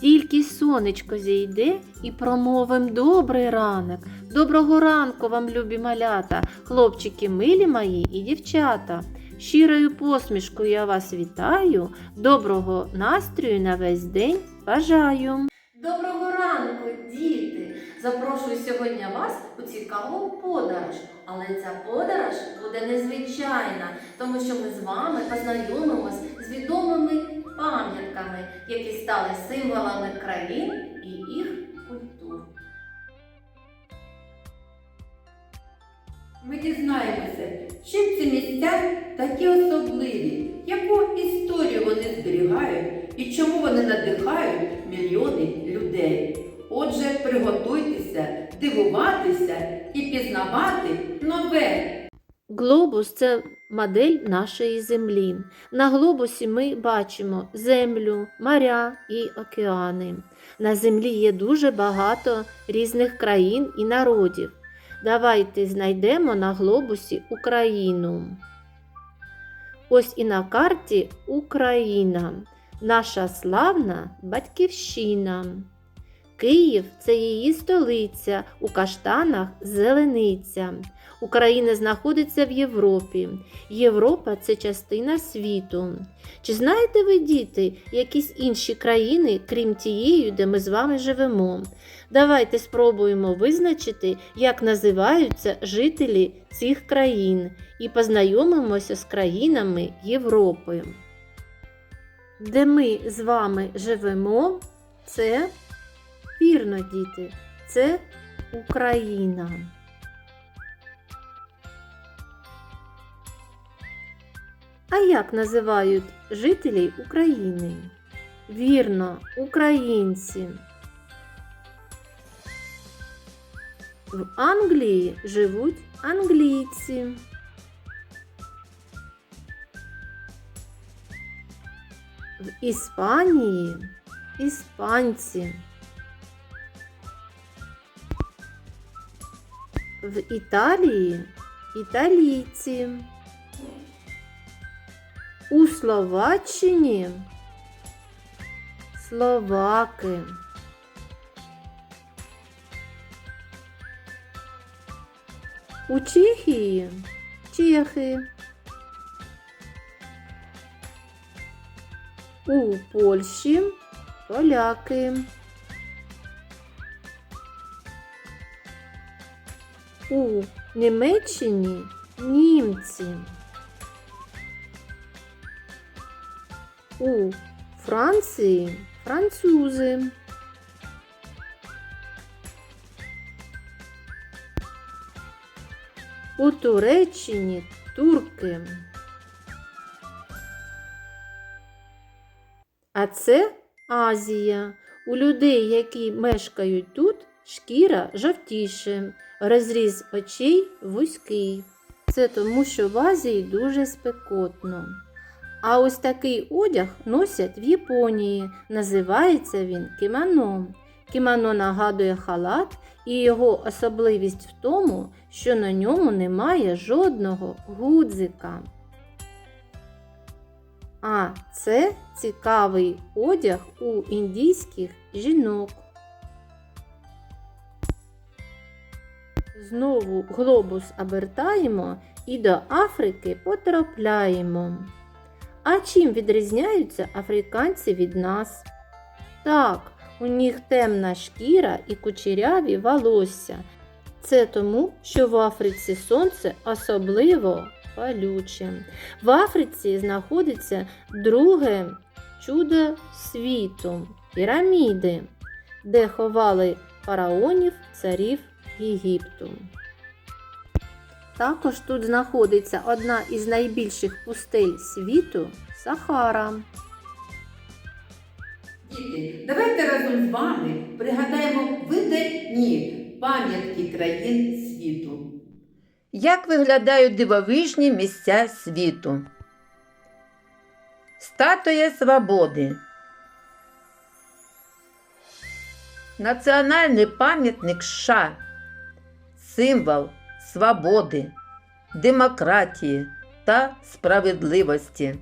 Тільки сонечко зійде і промовим добрий ранок. Доброго ранку вам, любі малята, хлопчики милі мої і дівчата. Щирою посмішкою я вас вітаю, доброго настрою на весь день бажаю. Доброго ранку, діти! Запрошую сьогодні вас у цікаву подорож. Але ця подорож буде незвичайна, тому що ми з вами познайомимось з відомими пам'ятками, які стали символами країн і їх культур. Ми дізнаємося, чим ці місця такі особливі, яку історію вони зберігають і чому вони надихають мільйони людей. Отже, приготуйтеся дивуватися і пізнавати нове. Глобус це модель нашої землі. На глобусі ми бачимо землю, моря і океани. На землі є дуже багато різних країн і народів. Давайте знайдемо на глобусі Україну. Ось і на карті Україна, наша славна батьківщина. Київ це її столиця, у каштанах зелениця. Україна знаходиться в Європі. Європа це частина світу. Чи знаєте ви, діти, якісь інші країни, крім тієї, де ми з вами живемо? Давайте спробуємо визначити, як називаються жителі цих країн, і познайомимося з країнами Європи. Де ми з вами живемо, це вірно, діти, це Україна. А як називають жителів України? Вірно, українці. В Англії живуть англійці. В Іспанії іспанці. В Італії італійці. У Словаччині словаки. У Чехії чехи. У Польщі поляки. У Німеччині німці. У Франції французи. У Туреччині турки. А це Азія. У людей, які мешкають тут, шкіра жовтіше, розріз очей вузький. Це тому, що в Азії дуже спекотно. А ось такий одяг носять в Японії. Називається він кімоно. Кімоно нагадує халат, і його особливість в тому, що на ньому немає жодного гудзика. А це цікавий одяг у індійських жінок. Знову глобус обертаємо і до Африки потрапляємо. А чим відрізняються африканці від нас? Так, у них темна шкіра і кучеряві волосся. Це тому, що в Африці сонце особливо палюче. В Африці знаходиться друге чудо світу піраміди, де ховали фараонів царів Єгипту. Також тут знаходиться одна із найбільших пустель світу Сахара. Діти, давайте разом з вами пригадаємо видатні пам'ятки країн світу. Як виглядають дивовижні місця світу? Статуя Свободи. Національний пам'ятник США. Символ свободи, демократії та справедливості.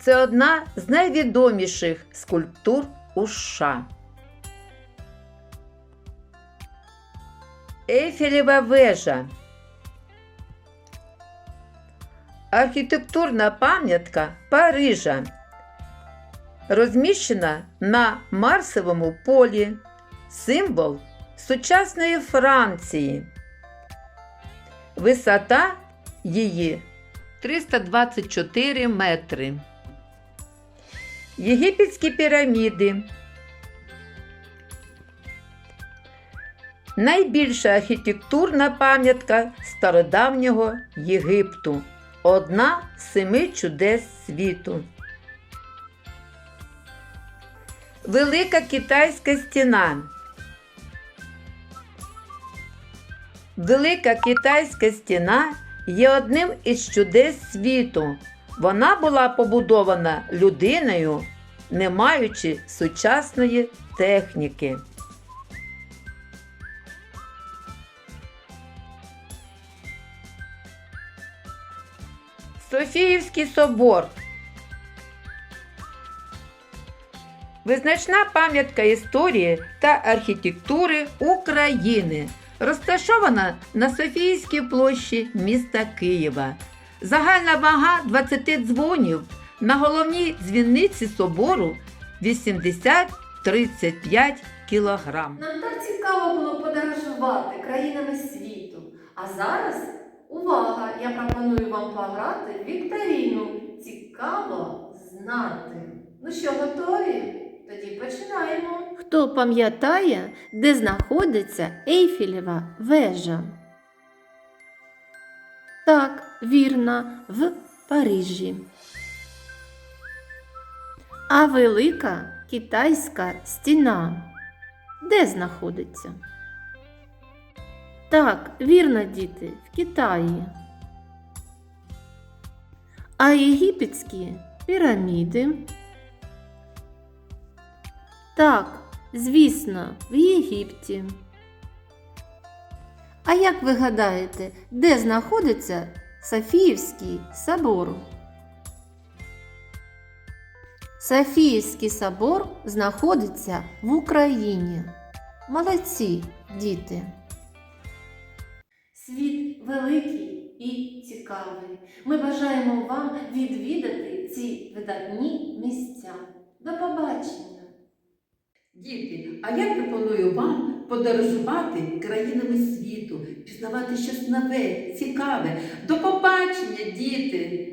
Це одна з найвідоміших скульптур у США. Ейфелєва вежа. Архітектурна пам'ятка Парижа. Розміщена на Марсовому полі. Символ сучасної Франції. Висота її 324 метри. Єгипетські піраміди. Найбільша архітектурна пам'ятка стародавнього Єгипту. Одна з семи чудес світу. Велика китайська стіна. Велика китайська стіна є одним із чудес світу. Вона була побудована людиною, не маючи сучасної техніки. Софіївський собор. Визначна пам'ятка історії та архітектури України. Розташована на Софійській площі міста Києва. Загальна вага 20 дзвонів на головній дзвіниці собору 80-35 кілограм. Нам так цікаво було подорожувати країнами світу. А зараз увага! Я пропоную вам пограти вікторіну. Цікаво знати. Ну що, готові? Тоді починаємо. Хто пам'ятає, де знаходиться Ейфелєва вежа? Так, вірно, в Парижі. А велика китайська стіна де знаходиться? Так, вірно, діти, в Китаї. А єгипетські піраміди? Так, звісно, в Єгипті. А як ви гадаєте, де знаходиться Софіївський собор? Софіївський собор знаходиться в Україні. Молодці, діти. Світ великий і цікавий. Ми бажаємо вам відвідати ці видатні місця. До побачення! Діти, а я пропоную вам подорожувати країнами світу, пізнавати щось нове, цікаве. До побачення, діти!